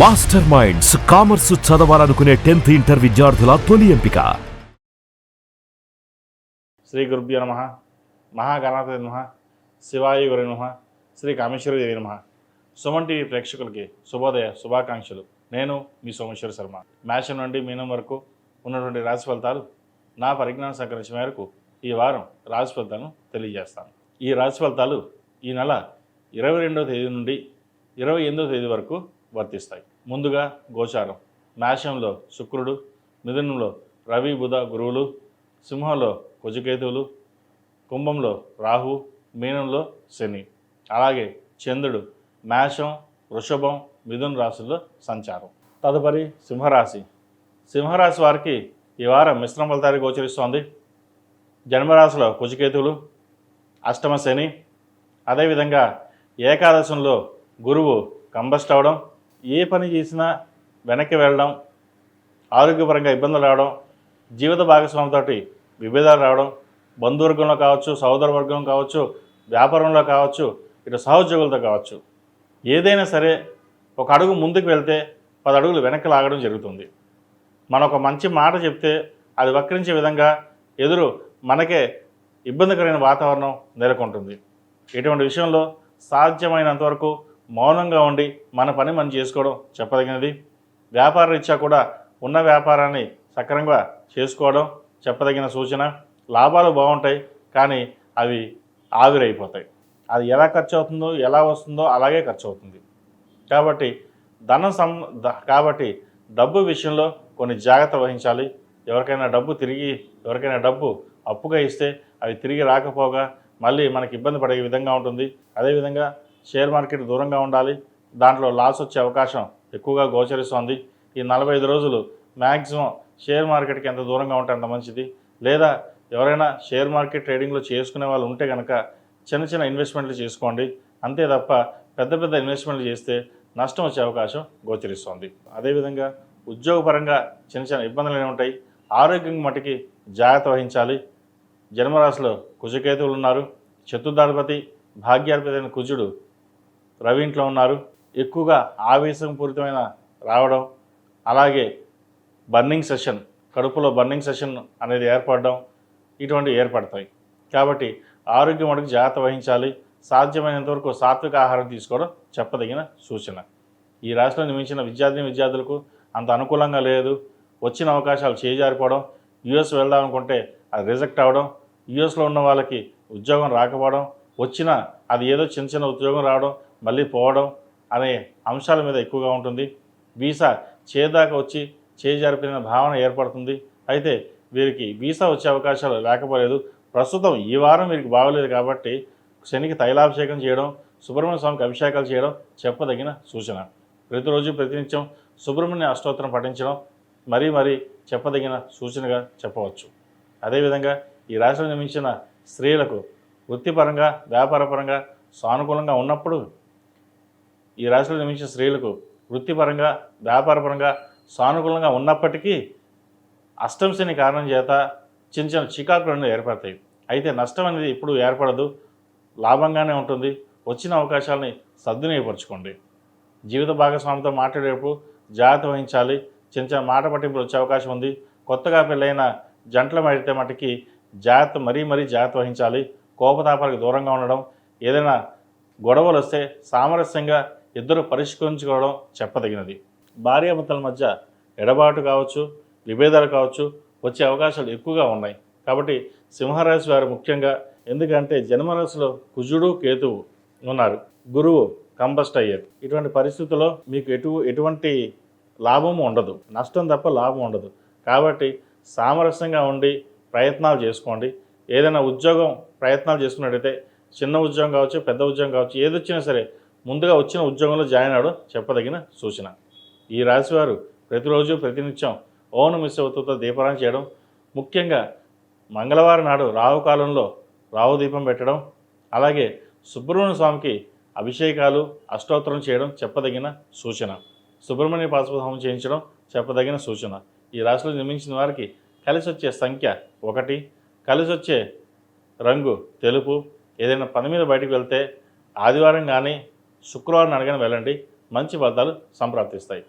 Master minds commerce చదవాలనుకునే tenth inter విద్యార్థుల తొలి ఎంపిక. శ్రీ గురుభ్యో నమ. మహాగణాధిపతి నమ. శివాయ గురు నమ. శ్రీ కామేశ్వరి దేవి నమ. సుమన్ టీవీ ప్రేక్షకులకి శుభోదయ శుభాకాంక్షలు. నేను మీ సోమేశ్వర శర్మ. మేషం నుండి మీనం వరకు ఉన్నటువంటి రాశి ఫలితాలు నా పరిజ్ఞానం సంకరించిన మేరకు ఈ వారం రాశి ఫలితాలను తెలియజేస్తాను. ఈ రాశి ఫలితాలు ఈ నెల ఇరవై రెండవ తేదీ నుండి ఇరవై ఎనిమిదవ తేదీ వరకు వర్తిస్తాయి. ముందుగా గోచారం. మేషంలో శుక్రుడు మిథునంలో రవి బుధ గురువులు సింహంలో కుజకేతువులు కుంభంలో రాహు మీనంలో శని. అలాగే చంద్రుడు మేషం వృషభం మిథున రాశుల్లో సంచారం. తదుపరి సింహరాశి. సింహరాశి వారికి ఈ వారం మిశ్రమ ఫలితాలు గోచరిస్తోంది. జన్మరాశిలో కుజకేతువులు అష్టమ శని. అదేవిధంగా ఏకాదశంలో గురువు కంబస్ట్ అవడం ఏ పని చేసినా వెనక్కి వెళ్ళడం ఆరోగ్యపరంగా ఇబ్బందులు రావడం జీవిత భాగస్వామితో విభేదాలు రావడం బంధువర్గంలో కావచ్చు సహోదర వర్గం కావచ్చు వ్యాపారంలో కావచ్చు ఇటు సహోద్యోగులతో కావచ్చు. ఏదైనా సరే ఒక అడుగు ముందుకు వెళ్తే పది అడుగులు వెనక్కి లాగడం జరుగుతుంది. మనం ఒక మంచి మాట చెప్తే అది వక్రించే విధంగా ఎదురు మనకే ఇబ్బందికరమైన వాతావరణం నెలకొంటుంది. ఇటువంటి విషయంలో సాధ్యమైనంతవరకు మౌనంగా ఉండి మన పని మనం చేసుకోవడం చెప్పదగినది. వ్యాపార రీత్యా కూడా ఉన్న వ్యాపారాన్ని సక్రమంగా చేసుకోవడం చెప్పదగిన సూచన. లాభాలు బాగుంటాయి కానీ అవి ఆవిరైపోతాయి. అది ఎలా ఖర్చు అవుతుందో ఎలా వస్తుందో అలాగే ఖర్చు అవుతుంది కాబట్టి ధనం సం కాబట్టి డబ్బు విషయంలో కొన్ని జాగ్రత్త వహించాలి. ఎవరికైనా డబ్బు తిరిగి ఎవరికైనా డబ్బు అప్పుగా ఇస్తే అవి తిరిగి రాకపోగా మళ్ళీ మనకి ఇబ్బంది పడే విధంగా ఉంటుంది. అదేవిధంగా షేర్ మార్కెట్ దూరంగా ఉండాలి. దాంట్లో లాస్ వచ్చే అవకాశం ఎక్కువగా గోచరిస్తోంది. ఈ నలభై ఐదు రోజులు మ్యాక్సిమం షేర్ మార్కెట్కి ఎంత దూరంగా ఉంటే అంత మంచిది. లేదా ఎవరైనా షేర్ మార్కెట్ ట్రేడింగ్లో చేసుకునే వాళ్ళు ఉంటే కనుక చిన్న చిన్న ఇన్వెస్ట్మెంట్లు చేసుకోండి. అంతే తప్ప పెద్ద పెద్ద ఇన్వెస్ట్మెంట్లు చేస్తే నష్టం వచ్చే అవకాశం గోచరిస్తోంది. అదేవిధంగా ఉద్యోగపరంగా చిన్న చిన్న ఇబ్బందులు అనేవి ఉంటాయి. ఆరోగ్యం మటుకి జాగ్రత్త వహించాలి. జన్మరాశిలో కుజకేతువులు ఉన్నారు. చతుర్థాధిపతి భాగ్యాధిపతి అయిన కుజుడు రవి ఇంట్లో ఉన్నారు. ఎక్కువగా ఆవేశం పూరితమైన రావడం అలాగే బర్నింగ్ సెషన్ కడుపులో బర్నింగ్ సెషన్ అనేది ఏర్పడడం ఇటువంటివి ఏర్పడతాయి. కాబట్టి ఆరోగ్యం అడుగు జాగ్రత్త వహించాలి. సాధ్యమైనంత వరకు సాత్విక ఆహారం తీసుకోవడం చెప్పదగిన సూచన. ఈ రాశిలో నిమించిన విద్యార్థిని విద్యార్థులకు అంత అనుకూలంగా లేదు. వచ్చిన అవకాశాలు చేజారిపోవడం యుఎస్ వెళ్దాం అనుకుంటే అది రిజెక్ట్ అవ్వడం యుఎస్లో ఉన్న వాళ్ళకి ఉద్యోగం రాకపోవడం వచ్చినా అది ఏదో చిన్న చిన్న ఉద్యోగం రావడం మళ్ళీ పోవడం అనే అంశాల మీద ఎక్కువగా ఉంటుంది. వీసా చేదాకా వచ్చి చేజారిపోయిన భావన ఏర్పడుతుంది. అయితే వీరికి వీసా వచ్చే అవకాశాలు లేకపోలేదు. ప్రస్తుతం ఈ వారం వీరికి బాగలేదు కాబట్టి శనికి తైలాభిషేకం చేయడం సుబ్రహ్మణ్య స్వామికి అభిషేకాలు చేయడం చెప్పదగిన సూచన. ప్రతిరోజు ప్రతినిత్యం సుబ్రహ్మణ్య అష్టోత్తరం పఠించడం మరీ మరీ చెప్పదగిన సూచనగా చెప్పవచ్చు. అదేవిధంగా ఈ రాశిలో నిర్మించిన స్త్రీలకు వృత్తిపరంగా వ్యాపారపరంగా సానుకూలంగా ఉన్నప్పుడు ఈ రాశిలో నిమించిన స్త్రీలకు వృత్తిపరంగా వ్యాపారపరంగా సానుకూలంగా ఉన్నప్పటికీ అష్టంశని కారణం చేత చిన్న చిన్న చికాకులు అనేవి ఏర్పడతాయి. అయితే నష్టం అనేది ఇప్పుడు ఏర్పడదు. లాభంగానే ఉంటుంది. వచ్చిన అవకాశాలని సద్వినియోగపరచుకోండి. జీవిత భాగస్వామితో మాట్లాడేటప్పుడు జాగ్రత్త వహించాలి. చిన్న చిన్న మాట పట్టింపులు వచ్చే అవకాశం ఉంది. కొత్తగా పెళ్ళైన జంటల అయితే మటుకి జాగ్రత్త మరీ మరీ జాగ్రత్త వహించాలి. కోపతాపాలకు దూరంగా ఉండడం. ఏదైనా గొడవలు వస్తే సామరస్యంగా ఇద్దరు పరిష్కరించుకోవడం చెప్పదగినది. భార్యాభర్తల మధ్య ఎడబాటు కావచ్చు విభేదాలు కావచ్చు వచ్చే అవకాశాలు ఎక్కువగా ఉన్నాయి. కాబట్టి సింహరాశి వారు ముఖ్యంగా ఎందుకంటే జన్మరాశిలో కుజుడు కేతువు ఉన్నారు. గురువు కంబస్ట్ అయ్యారు. ఇటువంటి పరిస్థితుల్లో మీకు ఎటు ఎటువంటి లాభము ఉండదు. నష్టం తప్ప లాభం ఉండదు. కాబట్టి సామరస్యంగా ఉండి ప్రయత్నాలు చేసుకోండి. ఏదైనా ఉద్యోగం ప్రయత్నాలు చేసుకున్నట్టయితే చిన్న ఉద్యోగం కావచ్చు పెద్ద ఉద్యోగం కావచ్చు ఏదొచ్చినా సరే ముందుగా వచ్చిన ఉద్యోగంలో జాయిన్ అవడం చెప్పదగిన సూచన. ఈ రాశివారు ప్రతిరోజు ప్రతినిత్యం ఓను మిశ్రవతతో దీపారాయణ చేయడం ముఖ్యంగా మంగళవారం నాడు రావు కాలంలో రావు దీపం పెట్టడం అలాగే సుబ్రహ్మణ్య స్వామికి అభిషేకాలు అష్టోత్తరం చేయడం చెప్పదగిన సూచన. సుబ్రహ్మణ్య పాశుపత హోమం చేయించడం చెప్పదగిన సూచన. ఈ రాశిలో నిర్మించిన వారికి కలిసి వచ్చే సంఖ్య ఒకటి. కలిసి వచ్చే రంగు తెలుపు. ఏదైనా పని మీద బయటకు వెళ్తే ఆదివారం కానీ శుక్రవారం అడగని వెళ్ళండి. మంచి ఫలితాలు సంప్రాప్తిస్తాయి.